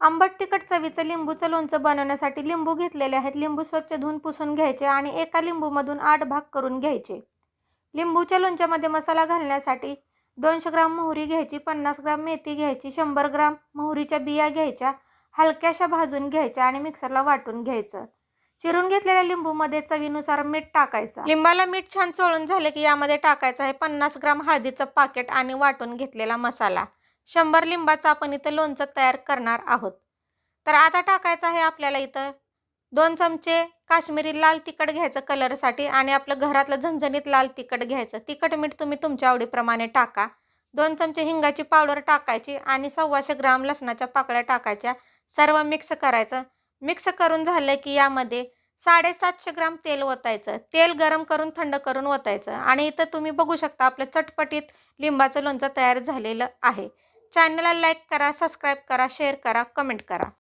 आंबट तिखट चवीचं लिंबूचं लोणचं बनवण्यासाठी लिंबू घेतलेले आहेत. लिंबू स्वच्छ धुवून पुसून घ्यायचे आणि एका लिंबूमधून आठ भाग करून घ्यायचे. लिंबूच्या लोणच्यामध्ये मसाला घालण्यासाठी दोनशे ग्राम मोहरी घ्यायची पन्नास ग्राम मेथी घ्यायची शंभर ग्राम मोहरीच्या बिया घ्यायच्या हलक्याशा भाजून घ्यायच्या आणि मिक्सरला वाटून घ्यायचं. चिरून घेतलेल्या लिंबूमध्ये चवीनुसार मीठ टाकायचं. लिंबाला मीठ छान चोळून झाले की यामध्ये टाकायचं आहे पन्नास ग्राम हळदीचं पाकिट आणि वाटून घेतलेला मसाला. शंभर लिंबाचं आपण इथं लोणचं तयार करणार आहोत. तर आता टाकायचं आहे आपल्याला इथं दोन चमचे काश्मीरी लाल तिखट घ्यायचं कलरसाठी आणि आपलं घरातलं झणझणीत लाल तिखट घ्यायचं. तिखट मीठ तुम्ही तुमच्या आवडीप्रमाणे टाका. दोन चमचे हिंगाची पावडर टाकायची आणि सव्वाशे ग्राम लसणाच्या पाकळ्या टाकायच्या. सर्व मिक्स करायचं. मिक्स करून झालं की यामध्ये साडेसातशे ग्राम तेल ओतायचं. तेल गरम करून थंड करून ओतायचं. आणि इथं तुम्ही बघू शकता आपलं चटपटीत लिंबाचं लोणचं तयार झालेलं आहे. चॅनलला लाईक करा सबस्क्राईब करा शेअर करा कमेंट करा.